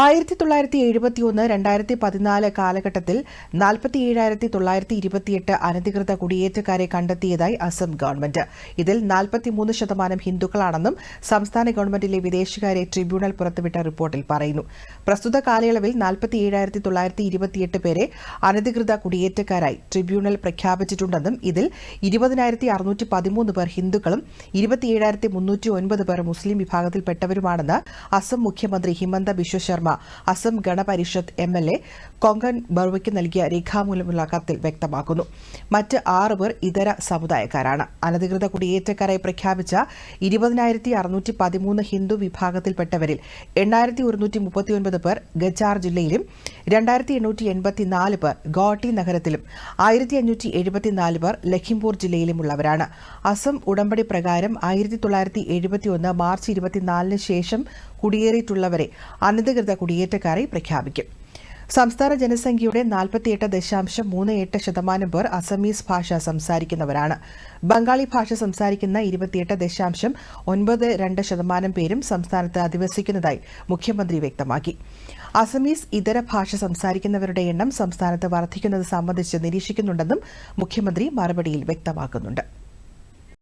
ആയിരത്തി തൊള്ളായിരത്തി എഴുപത്തിയൊന്ന് രണ്ടായിരത്തി പതിനാല് കാലഘട്ടത്തിൽ നാൽപ്പത്തി ഏഴായിരത്തി തൊള്ളായിരത്തി ഇരുപത്തിയെട്ട് അനധികൃത കുടിയേറ്റക്കാരെ കണ്ടെത്തിയതായി അസം ഗവൺമെന്റ്. ഇതിൽ നാൽപ്പത്തിമൂന്ന് ശതമാനം ഹിന്ദുക്കളാണെന്നും സംസ്ഥാന ഗവൺമെന്റിലെ വിദേശകാര്യ ട്രിബ്യൂണൽ പുറത്തുവിട്ട റിപ്പോർട്ടിൽ പറയുന്നു. പ്രസ്തുത കാലയളവിൽ നാൽപ്പത്തി ഏഴായിരത്തി തൊള്ളായിരത്തി ഇരുപത്തിയെട്ട് പേരെ അനധികൃത കുടിയേറ്റക്കാരായി ട്രിബ്യൂണൽ പ്രഖ്യാപിച്ചിട്ടുണ്ടെന്നും ഇതിൽ ഇരുപതിനായിരത്തി അറുന്നൂറ്റി പതിമൂന്ന് പേർ ഹിന്ദുക്കളും ഇരുപത്തിയേഴായിരത്തി മുന്നൂറ്റി ഒൻപത് പേർ മുസ്ലിം വിഭാഗത്തിൽപ്പെട്ടവരുമാണെന്ന് അസം മുഖ്യമന്ത്രി Himanta Biswa Sarma Assam Ganaparishad M L A Konkan ബർവയ്ക്ക് നൽകിയ രേഖാമൂലമുള്ള കത്തിൽ വ്യക്തമാക്കുന്നു. മറ്റ് ആറ് പേർ ഇതര സമുദായക്കാരാണ്. അനധികൃത കുടിയേറ്റക്കാരായി പ്രഖ്യാപിച്ച ഇരുപതിനായിരത്തി അറുന്നൂറ്റി പതിമൂന്ന് ഹിന്ദു വിഭാഗത്തിൽപ്പെട്ടവരിൽ എണ്ണായിരത്തി ഒരുന്നൂറ്റി മുപ്പത്തിയൊൻപത് പേർ ഗജാർ ജില്ലയിലും രണ്ടായിരത്തി എണ്ണൂറ്റി എൺപത്തിനാല് പേർ ഗോട്ടി നഗരത്തിലും ആയിരത്തി അഞ്ഞൂറ്റി എഴുപത്തിനാല് പേർ ലഖിംപൂർ ജില്ലയിലുമുള്ളവരാണ്. അസം ഉടമ്പടി പ്രകാരം ആയിരത്തി തൊള്ളായിരത്തി എഴുപത്തിയൊന്ന് മാർച്ച് ഇരുപത്തിനാലിന് ശേഷം കുടിയേറിയിട്ടുള്ളവരെ അനധികൃത കുടിയേറ്റക്കാരെ പ്രഖ്യാപിക്കും. സംസ്ഥാന ജനസംഖ്യയുടെ നാൽപ്പത്തിയെട്ട് ദശാംശം മൂന്ന് എട്ട് ശതമാനം പേർ അസമീസ് ഭാഷ സംസാരിക്കുന്നവരാണ്. ബംഗാളി ഭാഷ സംസാരിക്കുന്ന ഇരുപത്തിയെട്ട് ദശാംശം ഒൻപത് രണ്ട് ശതമാനം പേരും സംസ്ഥാനത്ത് അധിവസിക്കുന്നതായി മുഖ്യമന്ത്രി വ്യക്തമാക്കി. അസമീസ് ഇതര ഭാഷ സംസാരിക്കുന്നവരുടെ എണ്ണം സംസ്ഥാനത്ത് വർദ്ധിക്കുന്നത് സംബന്ധിച്ച് നിരീക്ഷിക്കുന്നുണ്ടെന്നും മുഖ്യമന്ത്രി മറുപടിയിൽ വ്യക്തമാക്കുന്നുണ്ട്.